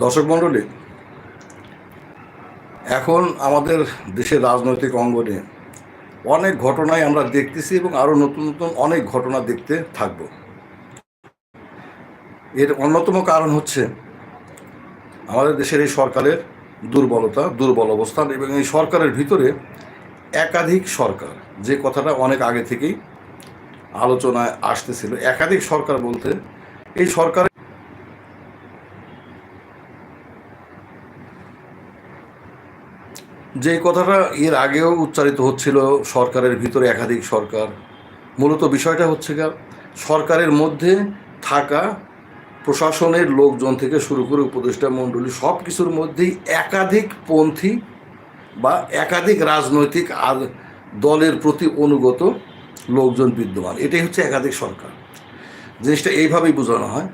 দর্শক এখন আমাদের দেশের রাজনৈতিক অঙ্গনে অনেক ঘটনাই আমরা দেখতেছি এবং আরও নতুন নতুন অনেক ঘটনা দেখতে থাকব। এর অন্যতম কারণ হচ্ছে আমাদের দেশের এই সরকারের দুর্বলতা, দুর্বল অবস্থান এবং এই সরকারের ভিতরে একাধিক সরকার, যে কথাটা অনেক আগে থেকেই আলোচনায় আসতেছিল। একাধিক সরকার বলতে এই সরকার যে কথাটা এর আগেও উচ্চারিত হচ্ছিল সরকারের ভিতরে, একাধিক সরকার, মূলত বিষয়টা হচ্ছে সরকারের মধ্যে থাকা প্রশাসনের লোকজন থেকে শুরু করে উপদেষ্টা মণ্ডলী সব কিছুর মধ্যেই একাধিক পন্থী বা একাধিক রাজনৈতিক আর দলের প্রতি অনুগত লোকজন বিদ্যমান। এটাই হচ্ছে একাধিক সরকার। জিনিসটা এইভাবেই বোঝানো হয়।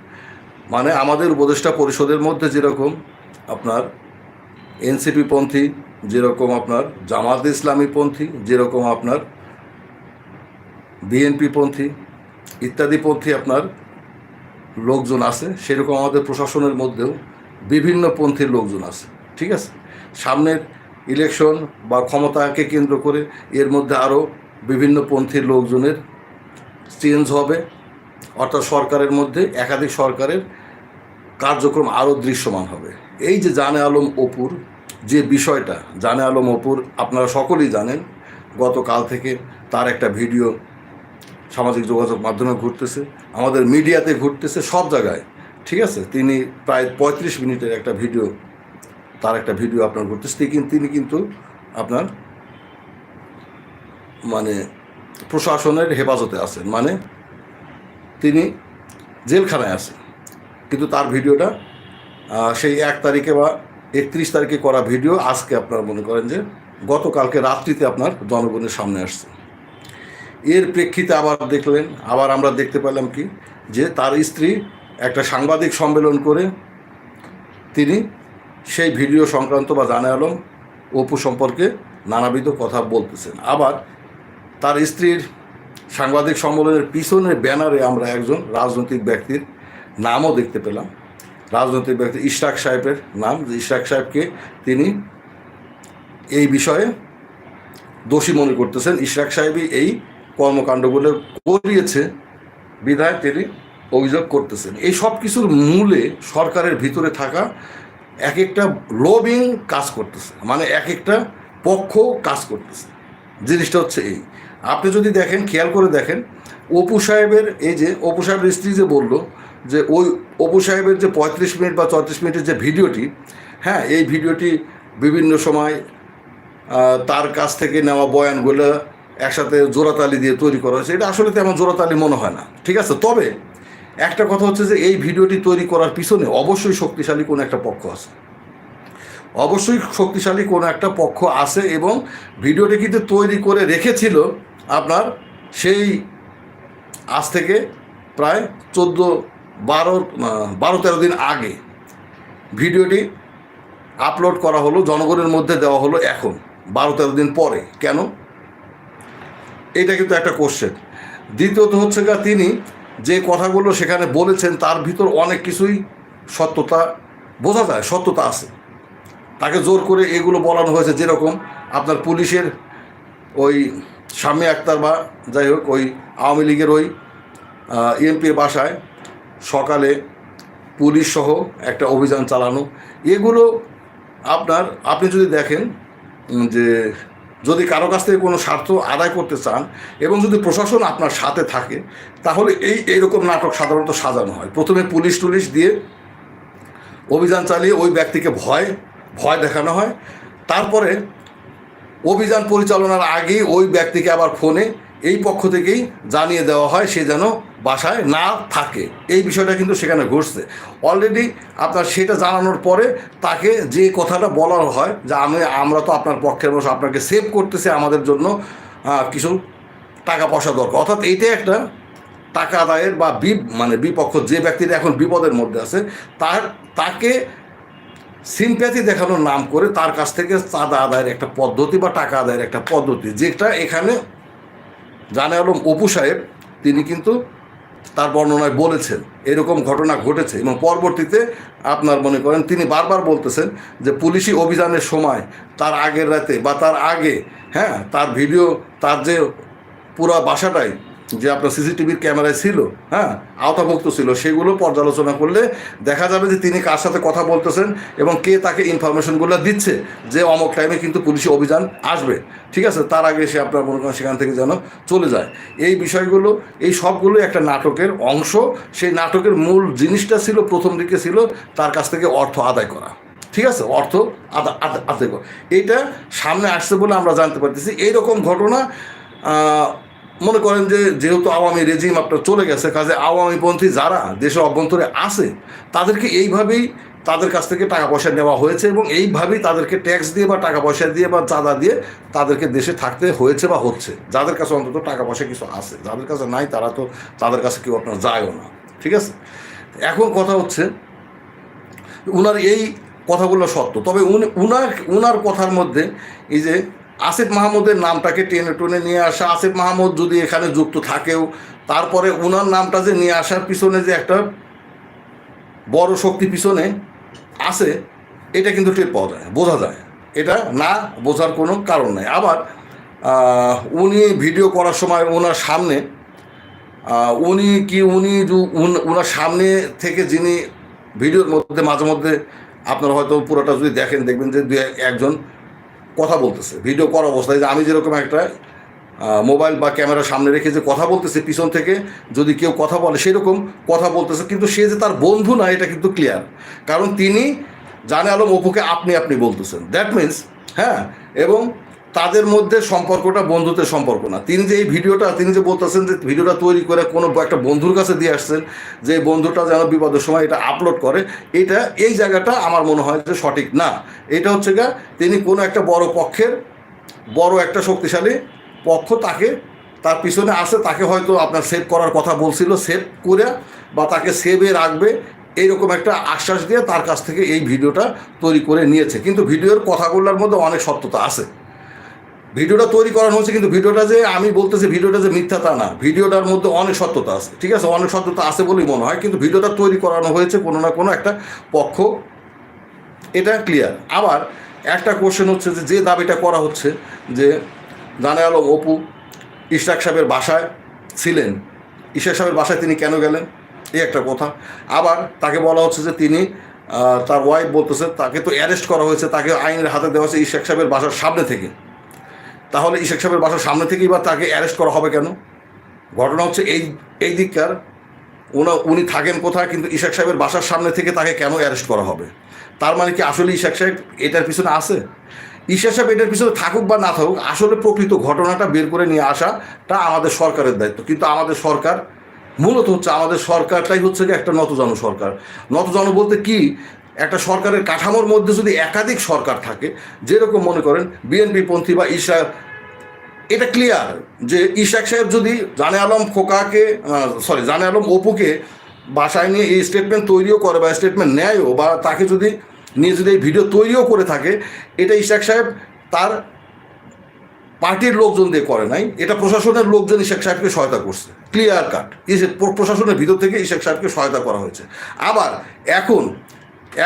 মানে আমাদের উপদেষ্টা পরিষদের মধ্যে যেরকম আপনার এনসিপি পন্থী যেরকম আপনার জামাত ইসলামী পন্থী, যেরকম আপনার বিএনপি পন্থী ইত্যাদি পন্থী আপনার লোকজন আছে, সেরকম আমাদের প্রশাসনের মধ্যেও বিভিন্ন পন্থীর লোকজন আছে, ঠিক আছে? সামনের ইলেকশন বা ক্ষমতাকে কেন্দ্র করে এর মধ্যে আরও বিভিন্ন পন্থীর লোকজনের চেঞ্জ হবে, অর্থাৎ সরকারের মধ্যে একাধিক সরকারের কার্যক্রম আরও দৃশ্যমান হবে। এই যে জানে আলম অপুর যে বিষয়টা জানে আলম অপুর আপনারা সকলেই জানেন, গতকাল থেকে তার একটা ভিডিও সামাজিক যোগাযোগ মাধ্যমে ঘুরতেছে, আমাদের মিডিয়াতে ঘুরতেছে সব জায়গায়, ঠিক আছে? তিনি প্রায় পঁয়ত্রিশ মিনিটের একটা ভিডিও, তার একটা ভিডিও আপনার ঘুরতেছে, তিনি কিন্তু- আপনার মানে প্রশাসনের হেফাজতে আছেন মানে তিনি জেলখানায় আছেন, কিন্তু তার ভিডিওটা সেই এক তারিখে বা একত্রিশ তারিখে করা ভিডিও আজকে আপনার মনে করেন যে গতকালকে রাত্রিতে আপনার জনগণের সামনে আসছে। এর প্রেক্ষিতে আবার দেখলেন, আবার আমরা দেখতে পেলাম কি? যে তার স্ত্রী একটা সাংবাদিক সম্মেলন করে তিনি সেই ভিডিও সংক্রান্ত বা জানে আলম অপু সম্পর্কে নানাবিধ কথা বলতেছেন। আবার তার স্ত্রীর সাংবাদিক সম্মেলনের পিছনের ব্যানারে আমরা একজন রাজনৈতিক ব্যক্তির নামও দেখতে পেলাম। রাজনৈতিক ব্যক্তি ইশরাক সাহেবের নাম ইশরাক সাহেবকে তিনি এই বিষয়ে দোষী মনে করতেছেন। ইশরাক সাহেবই এই কর্মকাণ্ডগুলো করিয়েছে, বিধায় তিনি অভিযোগ করতেছেন। এই সব কিছুর মূলে সরকারের ভিতরে থাকা এক একটা লোবিং কাজ করতেছে মানে এক একটা পক্ষ কাজ করতেছে। জিনিসটা হচ্ছে এই। আপনি যদি দেখেন, খেয়াল করে দেখেন, অপু সাহেবের এই যে, অপু সাহেবের স্ত্রী যে বলল যে ওই অপু সাহেবের যে পঁয়ত্রিশ মিনিট বা চৌত্রিশ মিনিটের যে ভিডিওটি হ্যাঁ এই ভিডিওটি বিভিন্ন সময় তার কাছ থেকে নেওয়া বয়ানগুলো একসাথে জোড়াতালি দিয়ে তৈরি করা হয়েছে। এটা আসলে তেমন জোড়াতালি মনে হয় না। ঠিক আছে? তবে একটা কথা হচ্ছে যে এই ভিডিওটি তৈরি করার পিছনে অবশ্যই শক্তিশালী কোনো একটা পক্ষ আছে। অবশ্যই শক্তিশালী কোনো একটা পক্ষ আছে এবং ভিডিওটি কিন্তু তৈরি করে রেখেছিল আপনার সেই আজ থেকে প্রায় চোদ্দ বারো বারো তেরো দিন আগে ভিডিওটি আপলোড করা হলো, জনগণের মধ্যে দেওয়া হলো এখন, বারো তেরো দিন পরে। কেন? এটা কিন্তু একটা কোশ্চেন দ্বিতীয়ত হচ্ছে গা তিনি যে কথাগুলো সেখানে বলেছেন, তার ভিতর অনেক কিছুই সত্যতা বোঝা যায়, সত্যতা আছে। তাকে জোর করে এগুলো বলানো হয়েছে যেরকম আপনার পুলিশের ওই স্বামী আক্তার বা যাই হোক, ওই আওয়ামী লীগের ওই এমপির বাসায় সকালে পুলিশ সহ একটা অভিযান চালানো। এগুলো আপনার, আপনি যদি দেখেন যে যদি কারও কাছ থেকে কোনো স্বার্থ আদায় করতে চান এবং যদি প্রশাসন আপনার সাথে থাকে, তাহলে এই, এইরকম নাটক সাধারণত সাজানো হয়। প্রথমে পুলিশ টুলিশ দিয়ে অভিযান চালিয়ে ওই ব্যক্তিকে ভয় ভয় দেখানো হয়। তারপরে অভিযান পরিচালনার আগেই ওই ব্যক্তিকে আবার ফোনে এই পক্ষ থেকেই জানিয়ে দেওয়া হয় সে যেন বাসায় না থাকে। এই বিষয়টা কিন্তু সেখানে ঘটছে। অলরেডি আপনার সেটা জানানোর পরে তাকে যে কথাটা বলা হয় যে আমি, আমরা তো আপনার পক্ষের মানুষ আপনাকে সেভ করতেছে, আমাদের জন্য কিছু টাকা পয়সা দরকার। অর্থাৎ এইটাই একটা টাকা আদায়ের বা বি মানে বিপক্ষ যে ব্যক্তিটা এখন বিপদের মধ্যে আছে, তার, তাকে সিম্প্যাথি দেখানোর নাম করে তার কাছ থেকে চাঁদা আদায়ের একটা পদ্ধতি বা টাকা আদায়ের একটা পদ্ধতি, যেটা এখানে জানে আলম অপু সাহেব, তিনি কিন্তু তার বর্ণনায় বলেছেন, এরকম ঘটনা ঘটেছে এবং পরবর্তীতে আপনার মনে করেন তিনি বারবার বলতেছেন যে পুলিশি অভিযানের সময় তার আগের রাতে বা তার আগে হ্যাঁ তার ভিডিও, তার যে পুরা বাসাটাই যে আপনার সিসিটিভির ক্যামেরায় ছিল হ্যাঁ আওতাভুক্ত ছিল, সেগুলো পর্যালোচনা করলে দেখা যাবে যে তিনি কার সাথে কথা বলতেছেন এবং কে তাকে ইনফরমেশনগুলো দিচ্ছে যে অমক টাইমে কিন্তু পুলিশি অভিযান আসবে। ঠিক আছে? তার আগে সে আপনার মনে করেন সেখান থেকে যেন চলে যায়। এই বিষয়গুলো, এই সবগুলো একটা নাটকের অংশ। সেই নাটকের মূল জিনিসটা ছিল, প্রথম দিকে ছিল তার কাছ থেকে অর্থ আদায় করা। ঠিক আছে? অর্থ আদা, আদা- আদায় করা। এইটা সামনে আসছে বলে আমরা জানতে পারতেছি। এইরকম ঘটনা মনে করেন যে যেহেতু আওয়ামী রেজিম আপনার চলে গেছে, কাজে আওয়ামীপন্থী যারা দেশের অভ্যন্তরে আছে, তাদেরকে এইভাবেই তাদের কাছ থেকে টাকা পয়সা নেওয়া হয়েছে এবং এইভাবেই তাদেরকে ট্যাক্স দিয়ে বা টাকা পয়সা দিয়ে বা চাঁদা দিয়ে তাদেরকে দেশে থাকতে হয়েছে বা হচ্ছে। যাদের কাছে অন্তত টাকা পয়সা কিছু আছে, যাদের কাছে নাই তারা তো তাদের কাছে কেউ আপনার যায়ও না, ঠিক আছে? এখন কথা হচ্ছে, উনার এই কথাগুলো সত্য, তবে উনি, উনার উনার কথার মধ্যে এই যে আসিফ মাহমুদের নামটাকে টেনে টুনে নিয়ে আসা, আসিফ মাহমুদ যদি এখানে যুক্ত থাকেও, তারপরে উনার নামটা যে নিয়ে আসার পিছনে যে একটা বড় শক্তি পিছনে আছে, এটা কিন্তু টের পাওয়া যায় বোঝা যায় এটা না বোঝার কোনো কারণ নেই। আবার উনি ভিডিও করার সময় ওনার সামনে উনি কি উনি ওনার সামনে থেকে যিনি ভিডিওর মধ্যে, মাঝে মধ্যে আপনারা হয়তো পুরোটা যদি দেখেন, দেখবেন যে দু এক- একজন কথা বলতেছে। ভিডিও করা অবস্থায় যে আমি যেরকম একটা মোবাইল বা ক্যামেরা সামনে রেখে যে কথা বলতেছে পিছন থেকে, যদি কেউ কথা বলে সেরকম কথা বলতেছে, কিন্তু সে যে তার বন্ধু না, এটা কিন্তু ক্লিয়ার কারণ তিনি জানে আলম অপুকে আপনি আপনি বলতেছেন। দ্যাট মিন্স হ্যাঁ এবং তাদের মধ্যে সম্পর্কটা বন্ধুত্বের সম্পর্ক না। তিনি যে এই ভিডিওটা, তিনি যে বলতেছেন যে ভিডিওটা তৈরি করে কোনো একটা বন্ধুর কাছে দিয়ে আসছেন, যে বন্ধুটা যেন বিপদের সময় এটা আপলোড করে, এটা এই জায়গাটা আমার মনে হয় যে সঠিক না। এটা হচ্ছে গা তিনি কোনো একটা বড় পক্ষের বড় একটা শক্তিশালী পক্ষ তাকে, তার পিছনে আসে তাকে হয়তো আপনার সেভ করার কথা বলছিল সেভ করে বা তাকে সেভে রাখবে, এইরকম একটা আশ্বাস দিয়ে তার কাছ থেকে এই ভিডিওটা তৈরি করে নিয়েছে। কিন্তু ভিডিওর কথাগুলোর মধ্যে অনেক সত্যতা আছে। ভিডিওটা তৈরি করানো হচ্ছে, কিন্তু ভিডিওটা যে আমি বলতেছি ভিডিওটা যে মিথ্যা তা না। ভিডিওটার মধ্যে অনেক সত্যতা আছে, ঠিক আছে? অনেক সত্যতা আছে বলেই মনে হয়, কিন্তু ভিডিওটা তৈরি করানো হয়েছে কোনো না কোনো একটা পক্ষ। এটা ক্লিয়ার আবার একটা কোশ্চেন হচ্ছে যে যে দাবিটা করা হচ্ছে যে, জানে আলম অপু ইশরাক সাহেবের বাসায় ছিলেন। ইশাক সাহেবের বাসায় তিনি কেন গেলেন? এই একটা কথা। আবার তাকে বলা হচ্ছে যে, তিনি তার ওয়াইফ বলতেছে, তাকে তো অ্যারেস্ট করা হয়েছে, তাকে আইনের হাতে দেওয়া হয়েছে ইশাক সাহেবের বাসার সামনে থেকে। তাহলে ইশাক সাহেবের বাসার সামনে থেকেই বা তাকে অ্যারেস্ট করা হবে কেন? ঘটনা হচ্ছে এই এই দিককার। উনি উনি থাকেন কোথায়, কিন্তু ইশাক সাহেবের বাসার সামনে থেকে তাকে কেন অ্যারেস্ট করা হবে? তার মানে কি আসলে ইশাক সাহেব এটার পিছনে আছে? ইশাক সাহেব এটার পিছনে থাকুক বা না থাকুক, আসলে প্রকৃত ঘটনাটা বের করে নিয়ে আসাটা আমাদের সরকারের দায়িত্ব। কিন্তু আমাদের সরকার, মূলত হচ্ছে আমাদের সরকারটাই হচ্ছে একটা নতজানু সরকার। নতজানু বলতে কি একটা সরকারের কাঠামোর মধ্যে যদি একাধিক সরকার থাকে, যেরকম মনে করেন বিএনপি পন্থী বা ঈশা এটা ক্লিয়ার যে ইশাক সাহেব যদি জানে আলম খোকাকে সরি জানে আলম অপুকে বাসায় নিয়ে এই স্টেটমেন্ট তৈরিও করে বা স্টেটমেন্ট নেয়ও বা তাকে যদি নিয়ে যদি এই ভিডিও তৈরিও করে থাকে, এটা ইশাক সাহেব তার পার্টির লোকজন দিয়ে করে নাই, এটা প্রশাসনের লোকজন ইশাক সাহেবকে সহায়তা করছে। ক্লিয়ার কাট প্রশাসনের ভিতর থেকে ইশাক সাহেবকে সহায়তা করা হয়েছে। আবার এখন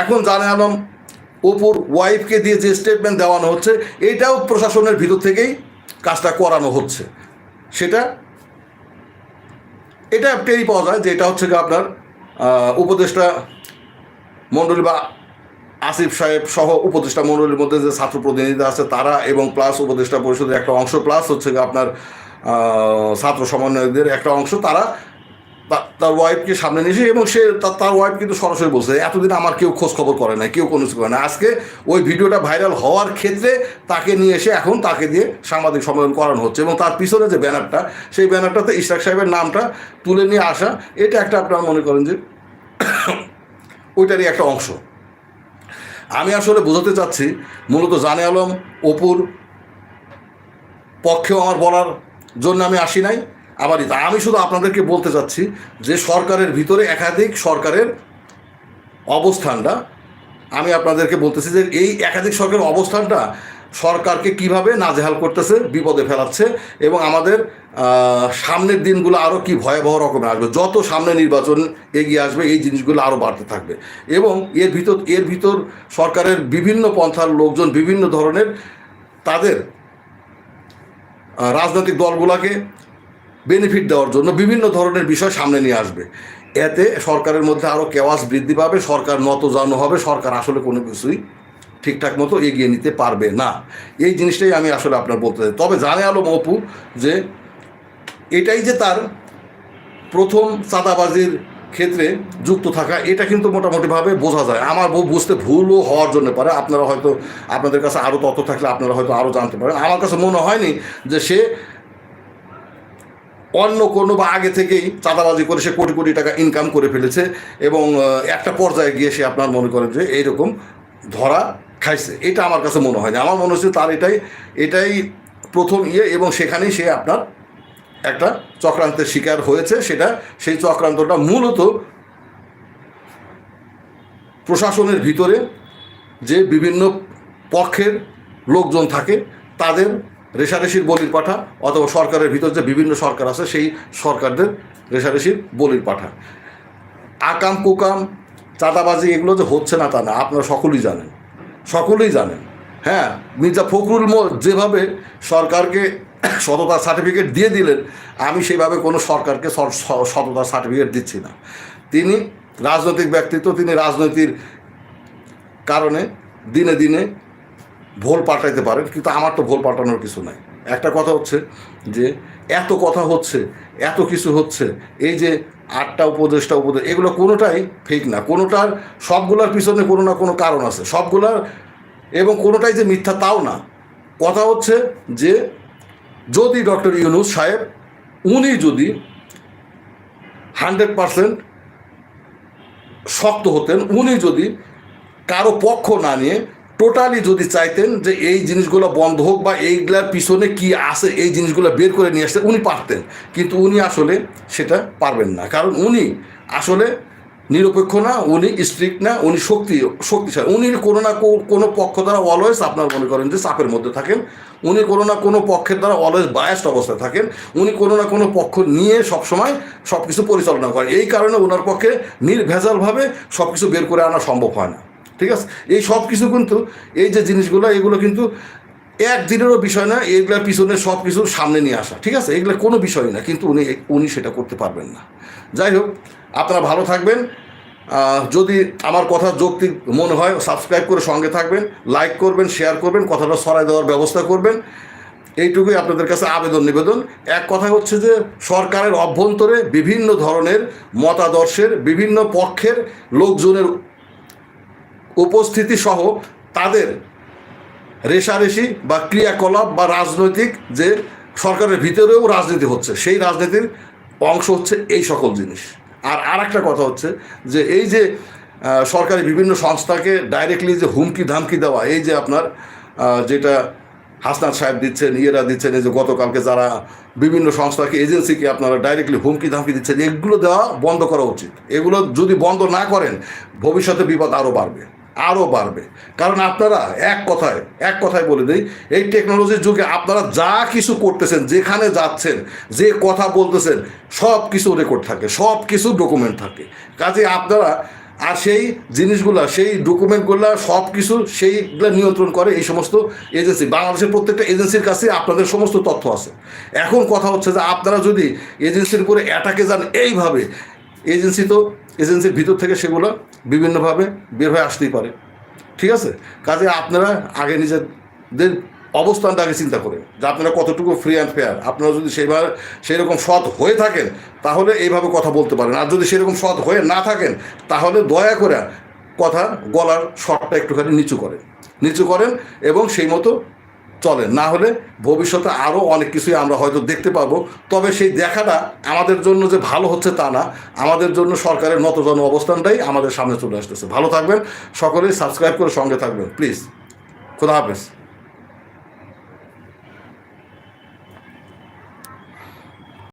এখন জানে আলম, অপুর ওয়াইফকে দিয়ে যে স্টেটমেন্ট দেওয়ানো হচ্ছে, এটাও প্রশাসনের ভিতর থেকেই কাজটা করানো হচ্ছে। সেটা, এটা টেরই পাওয়া যায় যে এটা হচ্ছে আপনার উপদেষ্টা মণ্ডলী বা আসিফ সাহেব সহ উপদেষ্টা মণ্ডলীর মধ্যে যে ছাত্র প্রতিনিধি আছে তারা এবং প্লাস উপদেষ্টা পরিষদের একটা অংশ প্লাস হচ্ছে আপনার ছাত্র সমন্বয়কদের একটা অংশ, তারা তার ওয়াইফকে সামনে নিয়ে এসে এবং সে তার ওয়াইফ কিন্তু সরাসরি বলছে, এতদিন আমার কেউ খোঁজ খবর করে না কেউ কোনো কিছু করে না আজকে ওই ভিডিওটা ভাইরাল হওয়ার ক্ষেত্রে তাকে নিয়ে এসে এখন তাকে দিয়ে সাংবাদিক সম্মেলন করানো হচ্ছে এবং তার পিছনে যে ব্যানারটা, সেই ব্যানারটাতে ইশরাক সাহেবের নামটা তুলে নিয়ে আসা, এটা একটা আপনারা মনে করেন যে ওইটারই একটা অংশ। আমি আসলে বোঝাতে চাচ্ছি, মূলত জানে আলম, অপুর পক্ষেও আমার বলার জন্য আমি আসি নাই। আবার আমি শুধু আপনাদেরকে বলতে চাচ্ছি যে সরকারের ভিতরে একাধিক সরকারের অবস্থানটা আমি আপনাদেরকে বলতেছি যে এই একাধিক সরকারের অবস্থানটা সরকারকে কীভাবে নাজেহাল করতেছে, বিপদে ফেলাচ্ছে এবং আমাদের সামনের দিনগুলো আরও কি ভয়াবহ রকমের আসবে, যত সামনে নির্বাচন এগিয়ে আসবে এই জিনিসগুলো আরও বাড়তে থাকবে এবং এর ভিতর এর ভিতর সরকারের বিভিন্ন পন্থার লোকজন বিভিন্ন ধরনের তাদের রাজনৈতিক দলগুলোকে বেনিফিট দেওয়ার জন্য বিভিন্ন ধরনের বিষয় সামনে নিয়ে আসবে। এতে সরকারের মধ্যে আরও কেওয়াস বৃদ্ধি পাবে, সরকার নত জানো হবে, সরকার আসলে কোনো কিছুই ঠিকঠাক মতো এগিয়ে নিতে পারবে না। এই জিনিসটাই আমি আসলে আপনার বলতে চাই। তবে জানে আলো অপু যে এটাই যে তার প্রথম চাঁদাবাজির ক্ষেত্রে যুক্ত থাকা, এটা কিন্তু মোটামুটিভাবে বোঝা যায়। আমার বউ বুঝতে ভুলও হওয়ার জন্য পারে। আপনারা হয়তো, আপনাদের কাছে আরও তথ্য থাকলে আপনারা হয়তো আরও জানতে পারেন। আমার কাছে মনে হয়নি যে সে অন্য কোনো বা আগে থেকেই চাঁদাবাজি করে সে কোটি কোটি টাকা ইনকাম করে ফেলেছে এবং একটা পর্যায়ে গিয়ে সে আপনার মনে করেন যে এইরকম ধরা খাইছে। এটা আমার কাছে মনে হয় না। আমার মনে হচ্ছে তার এটাই এটাই প্রথম ইয়ে এবং সেখানেই সে আপনার একটা চক্রান্তের শিকার হয়েছে। সেটা, সেই চক্রান্তটা মূলত প্রশাসনের ভিতরে যে বিভিন্ন পক্ষের লোকজন থাকে, তাদের রেশারেশির বলির পাঠা অথবা সরকারের ভিতর যে বিভিন্ন সরকার আছে, সেই সরকারদের রেশারেশির বলির পাঠা। আকাম, কুকাম, চাঁদাবাজি এগুলো যে হচ্ছে না তা না, আপনারা সকলেই জানেন। সকলেই জানেন। হ্যাঁ মির্জা ফখরুল মো যেভাবে সরকারকে সততার সার্টিফিকেট দিয়ে দিলেন, আমি সেইভাবে কোনো সরকারকে সর- সততার সার্টিফিকেট দিচ্ছি না। তিনি রাজনৈতিক ব্যক্তিত্ব, তিনি রাজনৈতিক কারণে দিনে দিনে ভোল পাল্টাইতে পারেন, কিন্তু আমার তো ভোল পাল্টানোর কিছু নাই। একটা কথা হচ্ছে যে, এত কথা হচ্ছে, এত কিছু হচ্ছে, এই যে আটটা উপদেশটা উপদেশ এগুলো কোনোটাই ফেক না। কোনোটার, সবগুলোর পিছনে কোনো না কোনো কারণ আছে। সবগুলার এবং কোনোটাই যে মিথ্যা তাও না। কথা হচ্ছে যে, যদি ডক্টর ইউনুস সাহেব, উনি যদি হান্ড্রেড পারসেন্ট শক্ত হতেন, উনি যদি কারও পক্ষ না নিয়ে টোটালি যদি চাইতেন যে এই জিনিসগুলো বন্ধ হোক বা এইগুলার পিছনে কি আছে, এই জিনিসগুলো বের করে নিয়ে আসতে, উনি পারতেন। কিন্তু উনি আসলে সেটা পারবেন না। কারণ উনি আসলে নিরপেক্ষ না, উনি স্ট্রিক্ট না, উনি শক্তি, শক্তিশালী। উনি কোনো না কোনো পক্ষ দ্বারা অলওয়েজ আপনার মনে করেন যে চাপের মধ্যে থাকেন। উনি কোনো না কোনো পক্ষের দ্বারা অলওয়েজ বায়াস্ট অবস্থায় থাকেন। উনি কোনো না কোনো পক্ষ নিয়ে সবসময় সব কিছু পরিচালনা করেন। এই কারণে ওনার পক্ষে নির্ভেজালভাবে সব কিছু বের করে আনা সম্ভব হয় না। ঠিক আছে? এই সব কিছু কিন্তু এই যে জিনিসগুলো, এগুলো কিন্তু একদিনেরও বিষয় না এগুলোর পিছনে সব কিছু সামনে নিয়ে আসা, ঠিক আছে? এগুলো কোনো বিষয় না, কিন্তু উনি উনি সেটা করতে পারবেন না। যাই হোক, আপনারা ভালো থাকবেন। যদি আমার কথা যৌক্তিক মনে হয়, সাবস্ক্রাইব করে সঙ্গে থাকবেন, লাইক করবেন, শেয়ার করবেন, কথাটা সরাই দেওয়ার ব্যবস্থা করবেন। এইটুকুই আপনাদের কাছে আবেদন, নিবেদন। এক কথা হচ্ছে যে, সরকারের অভ্যন্তরে বিভিন্ন ধরনের মতাদর্শের, বিভিন্ন পক্ষের লোকজনের উপস্থিতি সহ তাদের রেশারেশি বা ক্রিয়াকলাপ বা রাজনৈতিক যে সরকারের ভিতরেও রাজনীতি হচ্ছে, সেই রাজনীতির অংশ হচ্ছে এই সকল জিনিস। আর আর একটা কথা হচ্ছে যে এই যে সরকারি বিভিন্ন সংস্থাকে ডাইরেক্টলি যে হুমকি ধামকি দেওয়া, এই যে আপনার যেটা হাসনাত সাহেব দিচ্ছেন, ইয়েরা দিচ্ছেন, এই যে গতকালকে যারা বিভিন্ন সংস্থাকে এজেন্সিকে আপনারা ডাইরেক্টলি হুমকি ধামকি দিচ্ছেন, এগুলো দেওয়া বন্ধ করা উচিত। এগুলো যদি বন্ধ না করেন, ভবিষ্যতে বিপদ আরও বাড়বে। আরও বাড়বে। কারণ আপনারা, এক কথায় এক কথায় বলে দিই, এই টেকনোলজির যুগে আপনারা যা কিছু করতেছেন, যেখানে যাচ্ছেন, যে কথা বলতেছেন সব কিছু রেকর্ড থাকে সব কিছু ডকুমেন্ট থাকে। কাজে আপনারা, আর সেই জিনিসগুলা, সেই ডকুমেন্টগুলো সব কিছু সেইগুলো নিয়ন্ত্রণ করে এই সমস্ত এজেন্সি বাংলাদেশের প্রত্যেকটা এজেন্সির কাছে আপনাদের সমস্ত তথ্য আছে। এখন কথা হচ্ছে যে, আপনারা যদি এজেন্সির উপরে অ্যাটাকে যান, এইভাবে এজেন্সি তো এজেন্সির ভিতর থেকে সেগুলো বিভিন্নভাবে বের হয়ে আসতেই পারে। ঠিক আছে? কাজে আপনারা আগে নিজেদের অবস্থানটা আগে চিন্তা করে যে আপনারা কতটুকু ফ্রি অ্যান্ড ফেয়ার আপনারা যদি সেইভাবে সেরকম সৎ হয়ে থাকেন, তাহলে এইভাবে কথা বলতে পারেন। আর যদি সেরকম সৎ হয়ে না থাকেন, তাহলে দয়া করে কথা গলার শটটা একটুখানি নিচু করেন। নিচু করেন এবং সেই মতো চলেন না হলে ভবিষ্যতে আরও অনেক কিছুই আমরা হয়তো দেখতে পাবো। তবে সেই দেখাটা আমাদের জন্য যে ভালো হচ্ছে তা না। আমাদের জন্য সরকারের নতজন অবস্থানটাই আমাদের সামনে চলে আসতেছে। ভালো থাকবেন। সকলেই সাবস্ক্রাইব করে সঙ্গে থাকবেন। প্লিজ। খুদা হাফেজ।